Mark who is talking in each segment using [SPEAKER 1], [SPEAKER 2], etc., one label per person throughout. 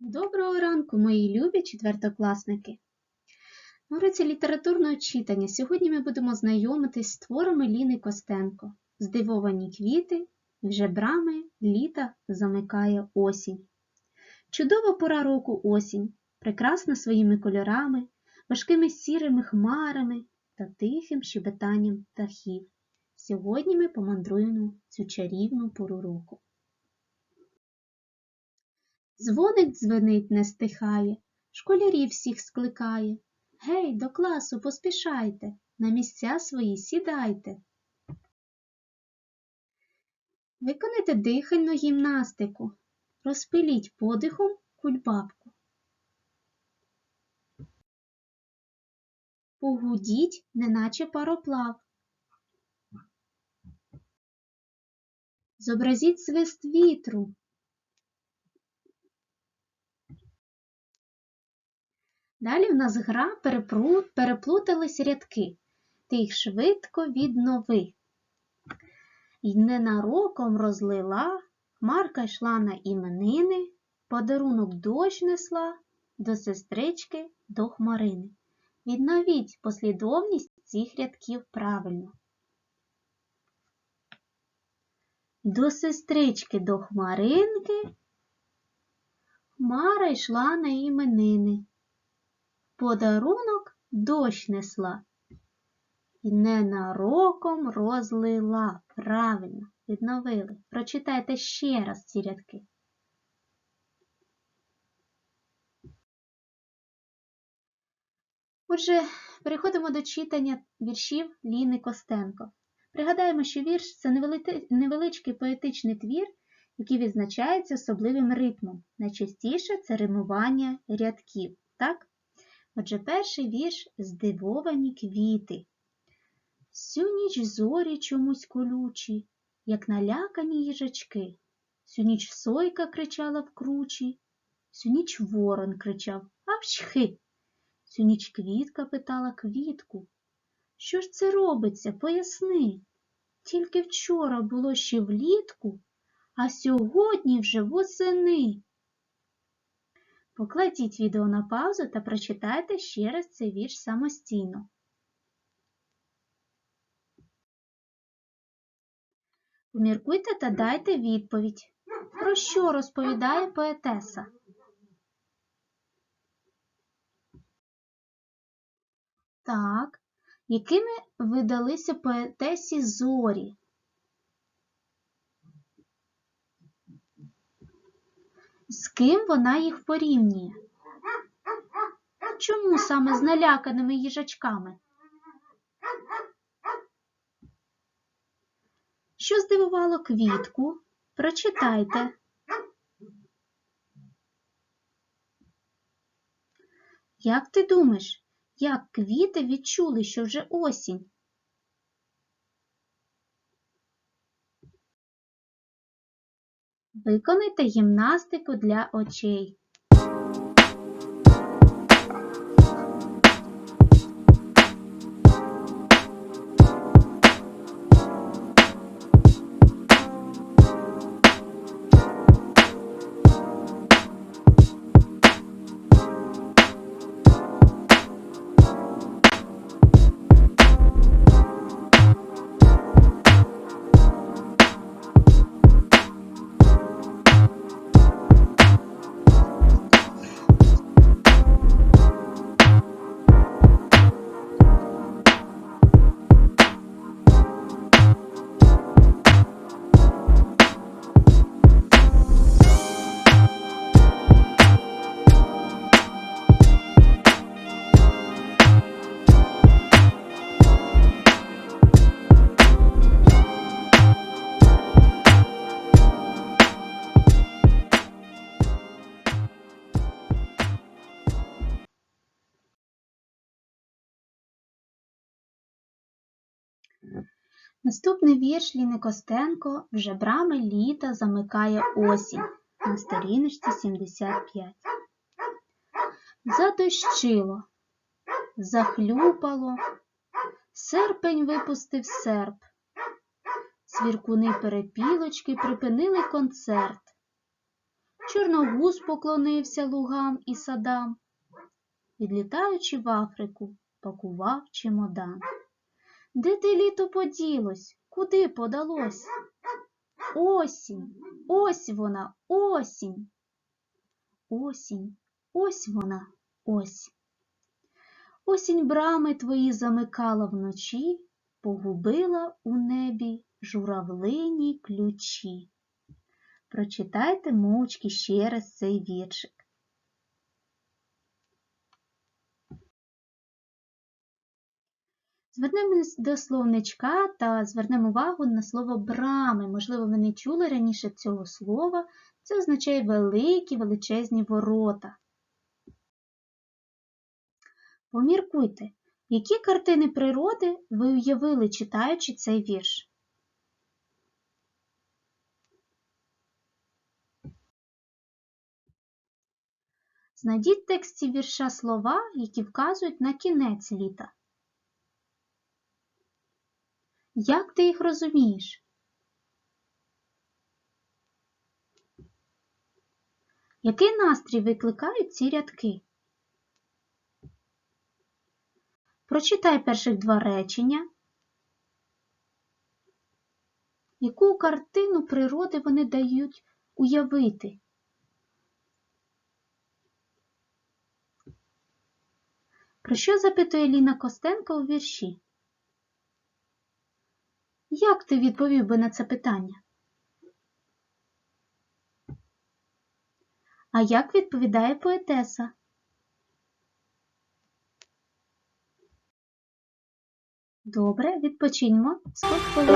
[SPEAKER 1] Доброго ранку, мої любі четвертокласники! На уроці літературного читання сьогодні ми будемо знайомитись з творами Ліни Костенко Здивовані квіти, вже брами літа замикає осінь. Чудова пора року осінь, прекрасна своїми кольорами, важкими сірими хмарами та тихим щебетанням птахів. Сьогодні ми помандруємо цю чарівну пору року. Дзвоник дзвенить не стихає, школярів всіх скликає. Гей, до класу поспішайте, на місця свої сідайте. Виконайте дихальну гімнастику, розпиліть подихом кульбабку. Погудіть, неначе пароплав. Зобразіть свист вітру. Далі в нас гра переплутались рядки. Ти їх швидко віднови. І ненароком розлила, хмарка йшла на іменини, подарунок дощ несла до сестрички до хмарини. Відновіть послідовність цих рядків правильно. До сестрички до хмаринки хмара йшла на іменини. Подарунок дощ несла і ненароком розлила. Правильно, відновили. Прочитайте ще раз ці рядки. Отже, переходимо до читання віршів Ліни Костенко. Пригадаємо, що вірш це невеличкий поетичний твір, який відзначається особливим ритмом. Найчастіше це римування рядків. Так? Отже, перший вірш Здивовані квіти. Всю ніч зорі чомусь колючі, як налякані їжачки. Всю ніч сойка кричала в кручі, всю ніч ворон кричав Авчхи. Всю ніч квітка питала квітку. Що ж це робиться, поясни. Тільки вчора було ще влітку, а сьогодні вже восени. Покладіть відео на паузу та прочитайте ще раз цей вірш самостійно. Поміркуйте та дайте відповідь. Про що розповідає поетеса? Так, якими видалися поетесі зорі? З ким вона їх порівнює? Чому саме з наляканими їжачками? Що здивувало квітку? Прочитайте. Як ти думаєш, як квіти відчули, що вже осінь? Виконайте гімнастику для очей. Наступний вірш Ліни Костенко «Вже брами літа замикає осінь» на сторіночці 75. Задощило, захлюпало, серпень випустив серп. Свіркуни перепілочки припинили концерт. Чорногуз поклонився лугам і садам. Відлітаючи в Африку, пакував чемодан. Де ти літо поділось? Куди подалось? Осінь, ось вона, осінь. Осінь, ось вона, ось. Осінь брами твої замикала вночі, погубила у небі журавлині ключі. Прочитайте мовчки ще раз цей віршик. Звернемось до словничка та звернемо увагу на слово брами. Можливо, ви не чули раніше цього слова. Це означає великі, величезні ворота. Поміркуйте, які картини природи ви уявили, читаючи цей вірш? Знайдіть в тексті вірша слова, які вказують на кінець літа. Як ти їх розумієш? Який настрій викликають ці рядки? Прочитай перших два речення. Яку картину природи вони дають уявити? Про що запитує Ліна Костенко у вірші? Як ти відповів би на це питання? А як відповідає поетеса? Добре, відпочиньмо. Скот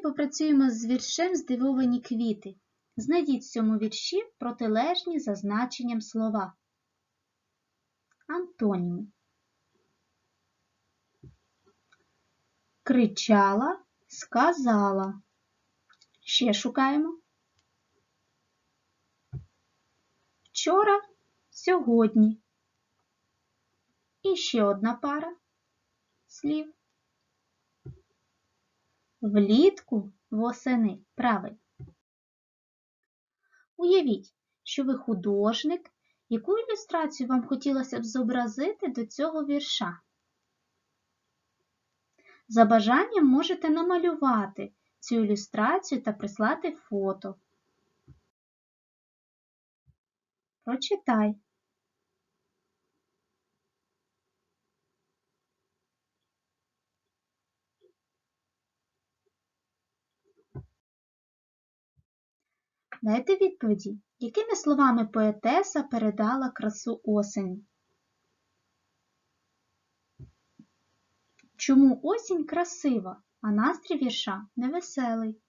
[SPEAKER 1] попрацюємо з віршем Здивовані квіти. Знайдіть в цьому вірші протилежні за значенням слова. Антоніми. Кричала, сказала. Ще шукаємо. Вчора, сьогодні. І ще одна пара слів. Влітку восени правий. Уявіть, що ви художник, яку ілюстрацію вам хотілося б зобразити до цього вірша. За бажанням можете намалювати цю ілюстрацію та прислати фото. Прочитай. Дайте відповіді, якими словами поетеса передала красу осені? Чому осінь красива, а настрій вірша невеселий?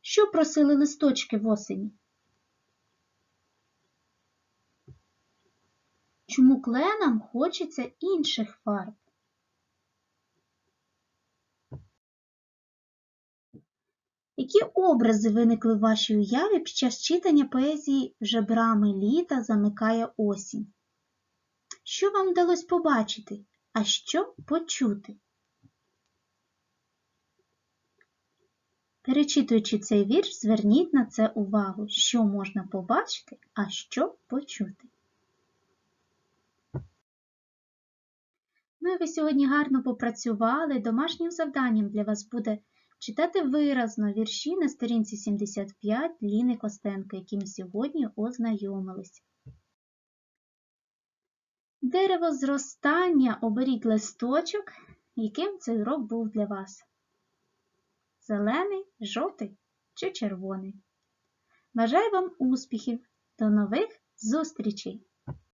[SPEAKER 1] Що просили листочки в осені? чому кленам хочеться інших фарб? Які образи виникли в вашій уяві під час читання поезії «Вже брами літа замикає осінь»? Що вам вдалося побачити, а що почути? Перечитуючи цей вірш, зверніть на це увагу, що можна побачити, а що почути. Ну і ви сьогодні гарно попрацювали. Домашнім завданням для вас буде читати виразно вірші на сторінці 75 Ліни Костенко, які ми сьогодні ознайомились. Дерево зростання оберіть листочок, яким цей урок був для вас. Зелений, жовтий чи червоний. Бажаю вам успіхів! До нових зустрічей!